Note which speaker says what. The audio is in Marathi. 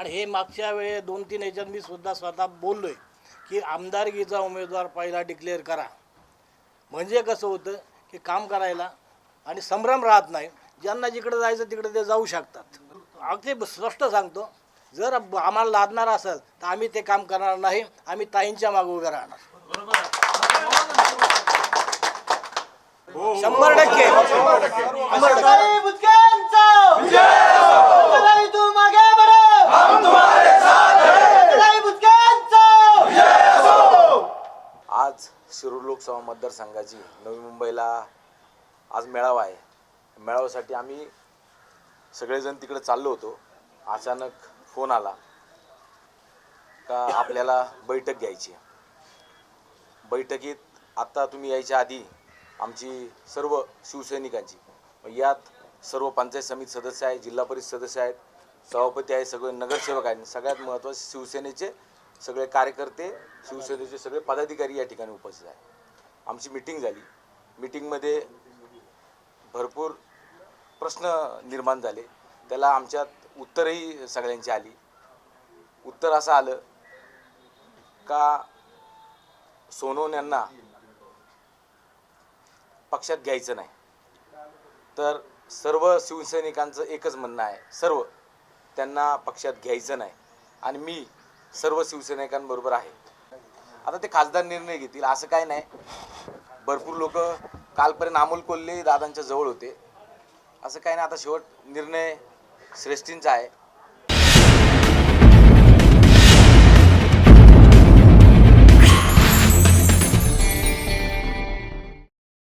Speaker 1: आणि हे मागच्या वेळे दोन तीन याच्यात मी सुद्धा स्वतः बोललोय की आमदारकीचा उमेदवार पहिला डिक्लेअर करा. म्हणजे कसं होतं की काम करायला आणि संभ्रम राहत नाही. ज्यांना जिकडे जायचं तिकडे ते जाऊ शकतात. अगदी स्पष्ट सांगतो जर आम्हाला लादणार असेल तर आम्ही ते काम करणार नाही. आम्ही ताईंच्या मागे उभे राहणार. शंभर टक्के शंभर टक्के
Speaker 2: सकाळी बुचक्यांचा सकाळी तू मागे बढो सकाळी बुचक्यांचा
Speaker 3: आज शिरूर लोकसभा मतदारसंघाची नवी मुंबईला आज मेळावा आहे. मेळाव्यासाठी आम्ही सगळेजण तिकडे चाललो होतो. अचानक फोन आला का आपल्याला बैठक घ्यायची बैठकीत आत्ता तुम्ही यायच्या आधी आमची सर्व शिवसैनिकांची यात सर्व पंचायत समिती सदस्य आहे जिल्हा परिषद सदस्य आहेत सभापती आहे सगळे नगरसेवक आहेत. सगळ्यात महत्त्वाचे शिवसेनेचे सगळे कार्यकर्ते शिवसेनेचे सगळे पदाधिकारी या ठिकाणी उपस्थित आहेत. आमची मिटिंग झाली. मिटिंगमध्ये भरपूर प्रश्न निर्माण झाले. त्याला आमच्यात उत्तरही सगळ्यांची आली. उत्तर असं आलं का सोनोन यांना पक्षात घ्यायचं नाही. तर सर्व शिवसैनिकांचं एकच म्हणणं आहे. सर्व त्यांना पक्षात घ्यायचं नाही. आणि मी सर्व शिवसैनिकांबरोबर आहे. आता ते खासदार निर्णय घेतील असं काय नाही. भरपूर लोक कालपर्यंत अमोल कोल्हे दादांच्या जवळ होते. असं काय नाही आता शेवट निर्णय श्रेष्ठींचा आहे.